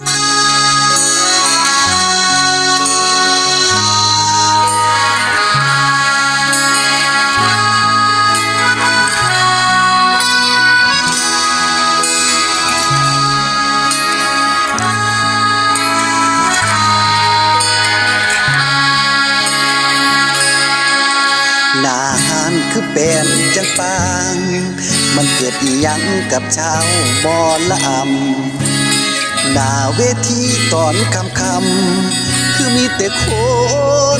หน้านคือเป็นจังปาง มันเกิดอีหยังกับชาวบอละอำ หน้าเวทีตอนคำคำคือมีแต่ค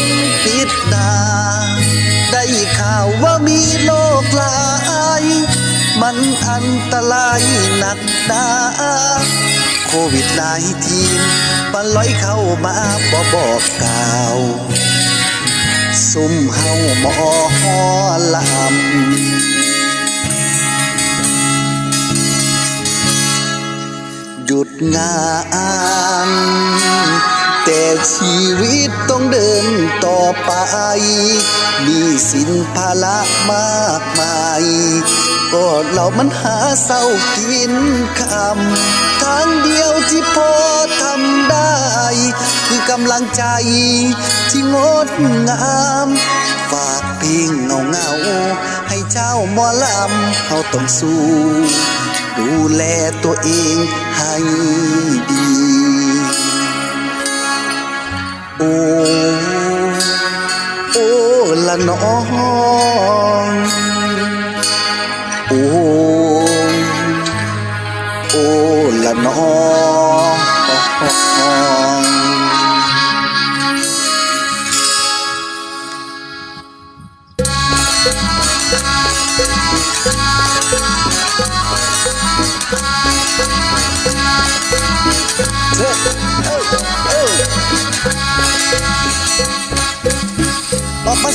นปิดหน้าได้ข่าวว่ามีโรคหลายมันอันตรายหนักหนาโควิดนายทีนมันลอยเข้ามาบ่บอกกล่าวซุ่มเฮาหมอลำ หยุดงานแต่ชีวิตต้องเดินต่อไป มีสินภาระมากมายก็เรามันหาเศร้ากินคำทางเดียวที่พอทำได้ คือกำลังใจที่งดงาม ฝากเพลงเงาเงาให้เจ้าหมอลำเฮาต้องสู้ ดูแลตัวเองให้ดี โอ้โอ้ละน้องโอ้โอ้ละน้อง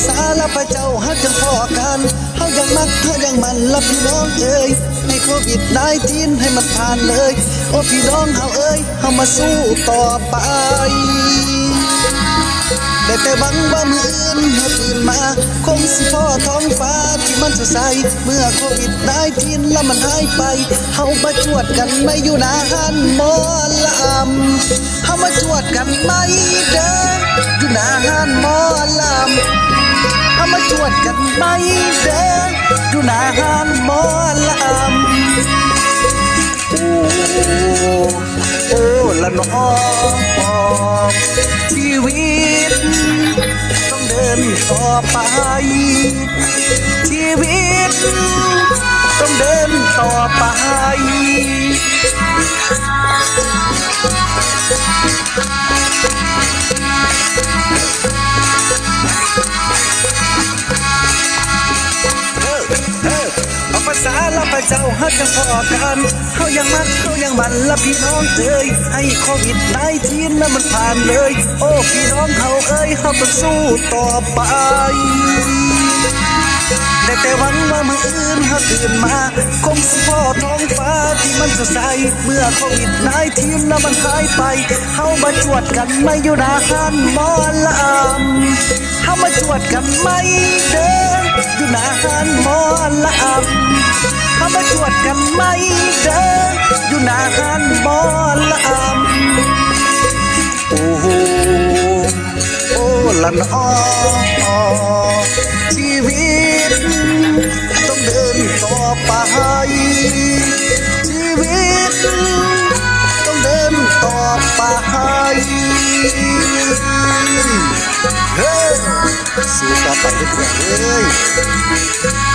ออกภาละพระเจ้าฮักจังพ่อกันเฮายังมักเฮายังมันละพี่น้องเอ้ยให้โควิด19ให้มันผ่านเลย โอ้พี่น้องเฮาเอ้ยเฮามาสู้ต่อไปได้แต่หวังว่ามืออื่นเฮาตื่นมา คงสิพ่อท้องฟ้าที่มันสดใสเมื่อโควิด19แล้วมันหายไปเฮามาจวดกันไม่อยู่หนาหันหมอลำเฮามาจวดกันไม่เด้ออยู่หนาหันหมอลำ เอามาจวดกันไหมเด้อดูหน้าหานหมอลำโอ้โอ้ละน้องชีวิต ต้องเดินต่อไป ชีวิต ต้องเดินต่อไปเอ พระเจ้าฮักจังพอกันเขายังมักเขายังมันละพี่น้องเอ้ยให้โควิด19นั้นมันผ่านเลย โอ้พี่น้องเขาเอ้ยเขาต้องสู้ต่อไปได้แต่หวังว่ามืออื่นเขาตื่นมาคงสิพ่อท้องฟ้าที่มันสดใสเมื่อโควิด19นั้นมันหายไปเขามาจวดกันไม่อยู่นาหันมอลำเขามาจวดกันไม่เด้อ อยู่หนาหันหมอลำเขามาชวดกันไม่เด้ออยู่หนาหันหมอ สู้ต่อไปทุกย่าเลย